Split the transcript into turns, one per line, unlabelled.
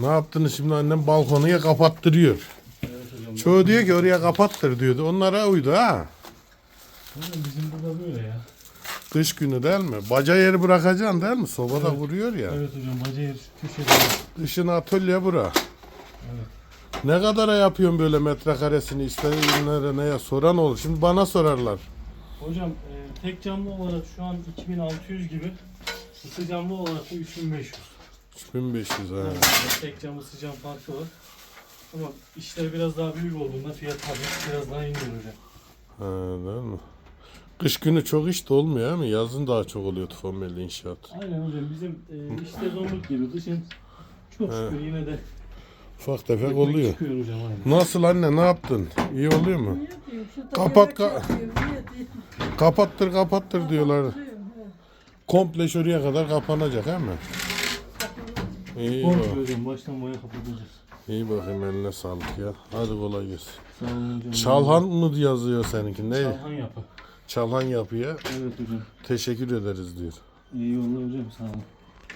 Ne yaptınız şimdi annem balkonu ya kapattırıyor.
Evet hocam.
Çoğu diyor ki oraya kapattır diyordu. Onlara uydu ha.
Hocam bizim burada böyle ya.
Kış günü değil mi? Baca yeri bırakacaksın değil mi? Sobada
Evet.
vuruyor ya.
Evet hocam baca yer şu köşede.
Dışına atölye bura.
Evet.
Ne kadara yapıyorsun böyle metrekaresini istediğinlere neye soran olur. Şimdi bana sorarlar.
Hocam e, tek camlı olarak şu an 2600 gibi. Isı camlı olarak da 3500.
3500 ha.
Yani tek cam ısı cam farkı var. Ama işler biraz daha büyük olduğunda fiyat tabii biraz daha indirir hocam.
Ha, değil mi? Kış günü çok iş de olmuyor mi? Yazın daha çok oluyor tufanmeli inşaat.
Aynen hocam bizim e, iş sezonluk gibi kışın çok
He.
şükür yine de
Ufak tefek
ekmek
oluyor.
çıkıyor hocam aynen.
Nasıl anne ne yaptın? İyi oluyor mu? Kapat ka-? Kapattır kapattır diyorlar. Komple şuraya kadar kapanacak he mi? İyi bak.
Baştan boya kapatacağız.
İyi bakayım eline sağlık ya. Hadi kolay gelsin.
Sağ olun hocam.
Çalhan mı yazıyor seninki? Ne?
Çalhan yapı.
Çalhan yapıyor.
Evet hocam.
Teşekkür ederiz diyor.
İyi yollar hocam sağ olun.